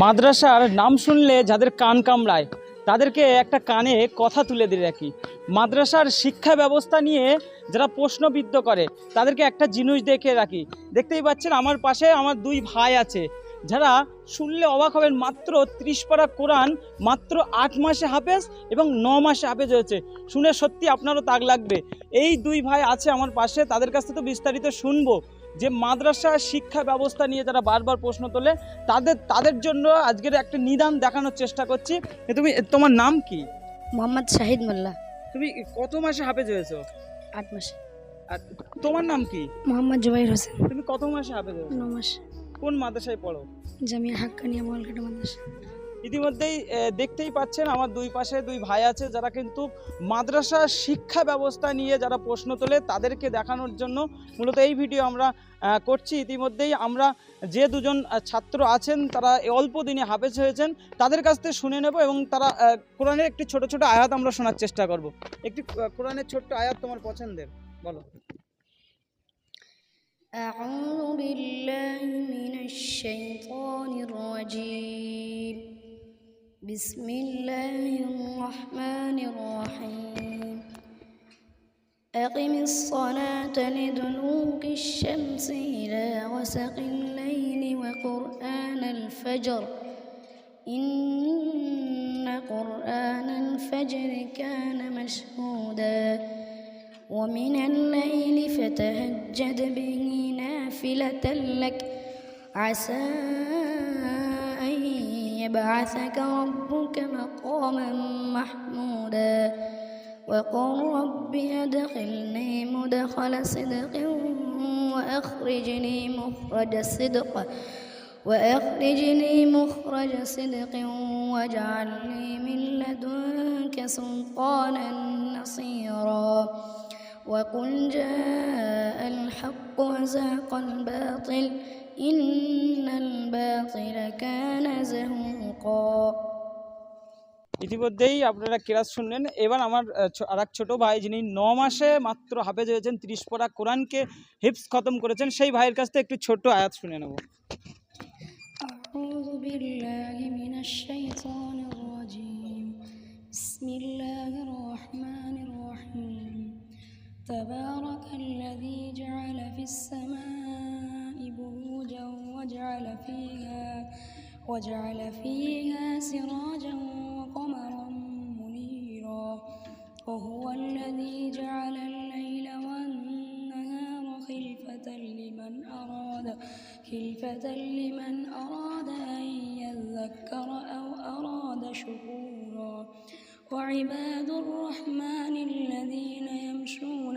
মাদ্রাসার নাম শুনলে যাদের কান কামড়ায়, তাদেরকে একটা কানে কথা তুলে দিয়ে রাখি। মাদ্রাসার শিক্ষা ব্যবস্থা নিয়ে যারা প্রশ্নবিদ্ধ করে, তাদেরকে একটা জিনিস দেখে রাখি। দেখতেই পাচ্ছেন আমার পাশে আমার দুই ভাই আছে, যারা শুনলে অবাক হবেন, মাত্র ত্রিশ পারা কোরআন, মাত্র আট মাসে হাফেজ এবং ন মাসে হাফেজ হয়েছে। শুনে সত্যি আপনারও তাক লাগবে। এই দুই ভাই আছে আমার পাশে, তাদের কাছ থেকে তো বিস্তারিত শুনব। যে মাদ্রাসা শিক্ষা ব্যবস্থা নিয়ে যারা বারবার প্রশ্ন তোলে তাদের তাদের জন্য আজকের একটা নিদান দেখানোর চেষ্টা করছি। তুমি তোমার নাম কি? মোহাম্মদ শাহিদ মোল্লা। তুমি কত মাসে হাফেজ হয়েছো? আট মাসে। আর তোমার নাম কি? মোহাম্মদ জুবাইর হোসেন। তুমি কত মাসে হাফেজ হয়েছো? ন মাস। কোন মাদ্রাসায় পড়ো? জামিয়া হাক্কানিয়া মহলঘাটা মাদ্রাসা। ইতিমধ্যেই আহ, দেখতেই পাচ্ছেন আমার দুই পাশে দুই ভাই আছে যারা কিন্তু মাদ্রাসা শিক্ষা ব্যবস্থা নিয়ে যারা প্রশ্ন তোলে তাদেরকে দেখানোর জন্য মূলত এই ভিডিও আমরা আহ, করছি ইতিমধ্যেই আমরা যে দুজন আহ, ছাত্র আছেন তারা এই অল্প দিনে হাফেজ হয়েছেন তাদের কাছ থেকে শুনে নেব এবং তারা আহ, কোরআনের একটি ছোট ছোট আয়াত আমরা শোনার চেষ্টা করব একটি আহ, কোরআনের ছোট্ট আয়াত তোমার পছন্দের বলো أعوذ بالله من الشيطان الرجيم بسم الله الرحمن الرحيم. أقم الصلاة لدلوك الشمس إلى غسق الليل وقرآن الفجر. إن قرآن الفجر كان مشهودا. ومن الليل فتهجد به نافلة لك. عسى يبعثك ربك مقاما محمودا وقل رب أدخلني مدخل صدق وأخرجني مخرج صدق وأخرجني مخرج صدق واجعل لي من لدنك سلطانا نصيرا وقل جاء الحق وزهق الباطل إن الباطل كان زهوقا ইতিমধ্যেই আপনারা কেরাত শুনলেন এবার আমার আর এক ছোটো ভাই যিনি ন মাসে মাত্র হাফেজ হয়েছেন তিরিশ পড়া কোরআনকে হিপস খতম করেছেন সেই ভাইয়ের কাছ থেকে একটু ছোট্ট আয়াত শুনে নেব أعوذ بالله من الشيطان الرجيم بسم الله الرحمن الرحيم تبارك الذي جعل في السماء بروجا وجعل فيها وجعل فيها سراجا وقمرا منيرا. وهو الذي جعل الليل والنهار خلفة لمن أراد خلفة لمن أراد أن يذكر أو أراد شكورا. وعباد الرحمن الذين يمشون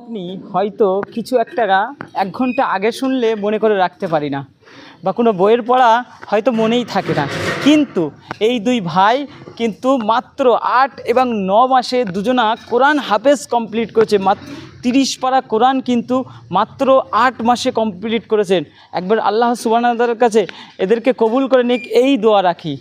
আপনি হয়তো কিছু একটা এক ঘণ্টা আগে শুনলে মনে করে রাখতে পারি না বা কোনো বইয়ের পড়া হয়তো মনেই থাকে না। কিন্তু এই দুই ভাই কিন্তু মাত্র আট এবং ন মাসে দুজনা কোরআন হাফেজ কমপ্লিট করেছে। তিরিশ পারা কোরআন কিন্তু মাত্র আট মাসে কমপ্লিট করেছেন। একবার আল্লাহ সুবানাদার কাছে এদেরকে কবুল করে নিক, এই দোয়া রাখি।